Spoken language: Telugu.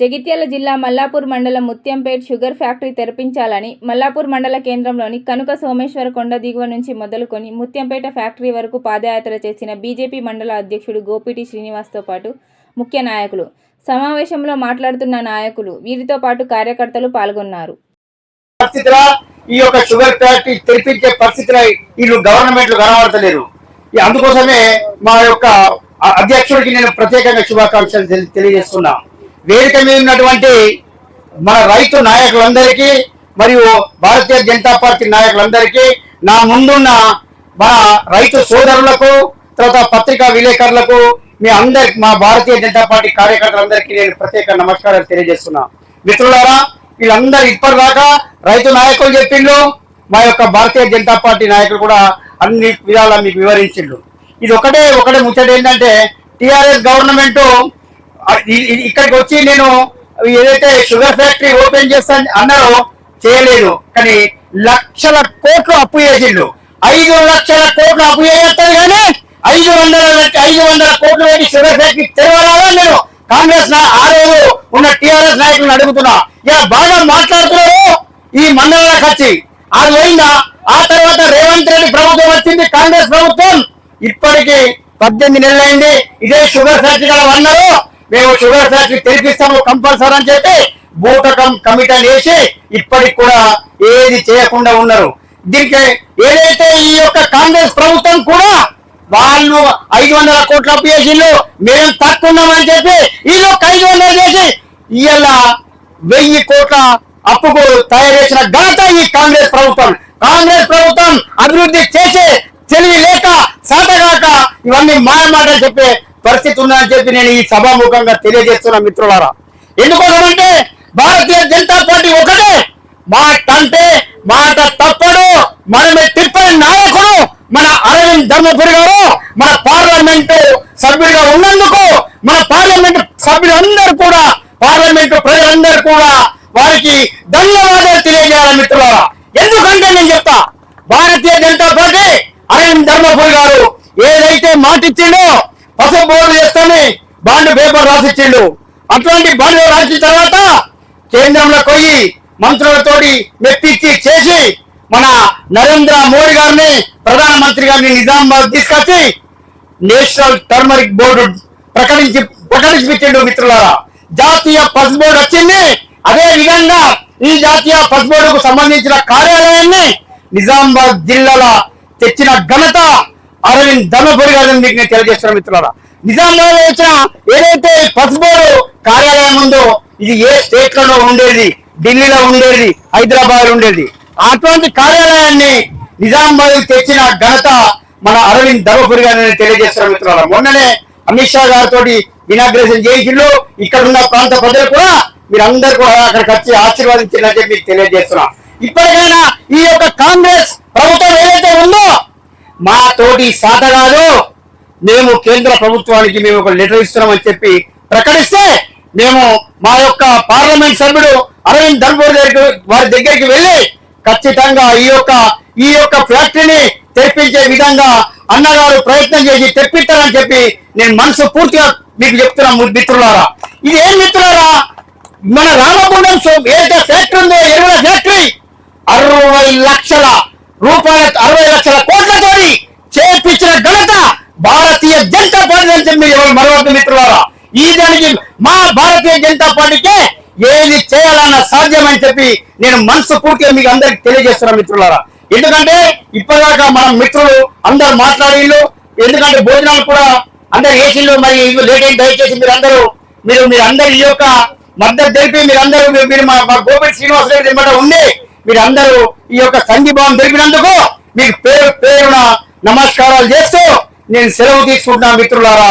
జగిత్యాల జిల్లా మల్లాపూర్ మండలం ముత్యంపేట్ షుగర్ ఫ్యాక్టరీ తెరపించాలని మల్లాపూర్ మండల కేంద్రంలోని కనుక సోమేశ్వర కొండ దిగువ నుంచి మొదలుకొని ముత్యంపేట ఫ్యాక్టరీ వరకు పాదయాత్ర చేసిన బీజేపీ మండల అధ్యక్షుడు గోపిటి శ్రీనివాస్తో పాటు ముఖ్య నాయకులు. సమావేశంలో మాట్లాడుతున్న నాయకులు వీరితో పాటు కార్యకర్తలు పాల్గొన్నారు. ఈ యొక్క షుగర్ ఫ్యాక్టరీ తెరిపించే పరిస్థితిలో వీళ్ళు గవర్నమెంట్లు కనబడతలేరు. అందుకోసమే మా యొక్క అధ్యక్షుడికి నేను ప్రత్యేకంగా శుభాకాంక్షలు తెలియజేస్తున్నాను వేదిక మీద ఉన్నటువంటి మన రైతు నాయకులందరికీ మరియు భారతీయ జనతా పార్టీ నాయకులందరికీ నా ముందున్న మన రైతు సోదరులకు తర్వాత పత్రికా విలేకరులకు మీ అందరి మా భారతీయ జనతా పార్టీ కార్యకర్తలందరికీ నేను ప్రత్యేక నమస్కారాలు తెలియజేస్తున్నా. మిత్రులారా వీళ్ళందరూ ఇప్పటిదాకా రైతు నాయకులు చెప్పిండ్రు మా యొక్క భారతీయ జనతా పార్టీ నాయకులు కూడా అన్ని విధాలా మీకు వివరించిండ్రు. ఇది ఒకటే ఒకటే ముచ్చట ఏంటంటే టిఆర్ఎస్ గవర్నమెంట్ ఇక్కడికి వచ్చి నేను ఏదైతే షుగర్ ఫ్యాక్టరీ ఓపెన్ చేస్తాను అన్నారో చేయలేదు. కానీ లక్షల కోట్లు అప్పు చేసిండు. ఐదు లక్షల కోట్లు అప్పు చేస్తారు కానీ ఐదు వందల ఐదు వందల కోట్లు పెట్టి షుగర్ ఫ్యాక్టరీ తెరవాలా నేను కాంగ్రెస్ నా ఆ రోజు ఉన్న టిఆర్ఎస్ నాయకులను అడుగుతున్నా. ఇలా బాగా మాట్లాడుతున్నారు ఈ మండలాలకు వచ్చి అది పోయిందా? ఆ తర్వాత రేవంత్ రెడ్డి ప్రభుత్వం వచ్చింది కాంగ్రెస్ ప్రభుత్వం. ఇప్పటికీ పద్దెనిమిది నెలలైంది. ఇదే షుగర్ ఫ్యాక్టరీ గల అన్నారు. మేము షుగర్ ఫ్యాక్టరీ తెరిపిస్తాము కంపల్సరీ అని చెప్పి బూటకం కమిటీ వేసి ఇప్పటికి కూడా ఏది చేయకుండా ఉన్నారు. దీనికి ఏదైతే ఈ యొక్క కాంగ్రెస్ ప్రభుత్వం కూడా వాళ్ళు ఐదు వందల కోట్ల అప్పు చేసిండ్రు మేము తక్కువ ఉన్నామని చెప్పి వీళ్ళు ఒక ఐదు వందలు చేసి ఇవాళ వెయ్యి కోట్ల అప్పుకు తయారు చేసిన ఘనత ఈ కాంగ్రెస్ ప్రభుత్వం. కాంగ్రెస్ ప్రభుత్వం అభివృద్ధి చేసే తెలివి లేక సాటగాక ఇవన్నీ మాయమాటలు చెప్పే పరిస్థితి ఉందని చెప్పి నేను ఈ సభాముఖంగా తెలియజేస్తున్నా మిత్రులారా. ఎందుకోసమంటే భారతీయ జనతా పార్టీ ఒకటే. మాట అంటే మాట తప్పడు. మనమే తిప్పని నాయకుడు మన అరవింద్ ధర్మపురి గారు మన పార్లమెంటు సభ్యుడిగా ఉన్నందుకు మన పార్లమెంట్ సభ్యులందరూ కూడా పార్లమెంటు ప్రజలందరూ కూడా వారికి ధన్యవాదాలు తెలియజేయాలి మిత్రులారా. ఎందుకంటే నేను చెప్తా భారతీయ జనతా పార్టీ అరవింద్ ధర్మపురి గారు ఏదైతే మాటిచ్చిండో పసుపు బోర్డు చేస్తామని బాండ్ పేపర్ రాసిచ్చిండు. అటువంటి బాండ్ రాసిన తర్వాత కేంద్రంలో పోయి మంత్రులతోటి మెప్పించి చేసి మన నరేంద్ర మోడీ గారిని ప్రధానమంత్రి గారిని నిజామాబాద్ తీసుకొచ్చి నేషనల్ టర్మరిక్ బోర్డు ప్రకటించి ప్రకటించిపించిండు మిత్రులారా. జాతీయ పసుపు బోర్డు వచ్చింది. అదే విధంగా ఈ జాతీయ పస్ బోర్డుకు సంబంధించిన కార్యాలయాన్ని నిజామాబాద్ జిల్లాలో తెచ్చిన ఘనత అరవింద్ ధర్మపురి గారిని మీకు నేను తెలియజేస్తున్నాను మిత్రులారా. నిజామాబాద్ వచ్చిన ఏదైతే పసుపు కార్యాలయం ఉందో ఇది ఏ స్టేట్లలో ఉండేది. ఢిల్లీలో ఉండేది హైదరాబాద్ ఉండేది. అటువంటి కార్యాలయాన్ని నిజామాబాద్ తెచ్చిన ఘనత మన అరవింద్ ధర్మపురి గారిని తెలియజేస్తున్న మిత్రులారా. మొన్ననే అమిత్ షా గారితో ఇనాగ్రేషన్ చేయించిండు ఇక్కడ ఉన్న ప్రాంత ప్రజలు కూడా మీరందరూ కూడా అక్కడికి వచ్చి ఆశీర్వాదించినట్టు మీకు తెలియజేస్తున్నా. ఇప్పటికైనా ఈ యొక్క కాంగ్రెస్ ప్రభుత్వం ఏదైతే ఉందో మా తోటి సాధనాలు మేము కేంద్ర ప్రభుత్వానికి మేము ఒక లెటర్ ఇస్తున్నామని చెప్పి ప్రకటిస్తే మేము మా యొక్క పార్లమెంట్ సభ్యుడు అరవింద్ ధర్మూర్ దగ్గరికి వారి దగ్గరికి వెళ్ళి ఖచ్చితంగా ఈ యొక్క ఈ యొక్క ఫ్యాక్టరీని తెప్పించే విధంగా అన్నగారు ప్రయత్నం చేసి తెప్పిస్తారని చెప్పి నేను మనసు పూర్తిగా మీకు చెప్తున్నాను మిత్రులారా. ఇది ఏం మిత్రులారా? మన రామగుండం ఏదైతే ఫ్యాక్టరీ ఉందో ఎరువుల ఫ్యాక్టరీ అరవై లక్షల రూపాయల అరవై లక్షల కోట్లతోటి చేపించిన ఘనత భారతీయ జనతా పార్టీ అని చెప్పి ఎవరు మరొక మిత్రులారా ఈ దానికి మా భారతీయ జనతా పార్టీకే ఏది చేయాలన్న సాధ్యమని చెప్పి నేను మనసు పూర్తిగా మీకు అందరికి తెలియజేస్తున్నా మిత్రులారా. ఎందుకంటే ఇప్పటిదాకా మన మిత్రులు అందరు మాట్లాడిళ్ళు ఎందుకంటే భోజనాలు కూడా అందరు ఏసీలు మరి లేట్ అయింది దయచేసి మీరు అందరూ మీరు మీరు అందరు ఈ యొక్క మద్దతు తెలిపి మీరు అందరూ మీరు- మా మా శ్రీనివాస రెడ్డి వెంబడ ఉండి మీరు అందరూ ఈ యొక్క సంఘీభావం తెలిపినందుకు మీకు పేరు పేరున నమస్కారాలు చేస్తూ నేను సెలవు తీసుకుంటున్నా మిత్రులారా.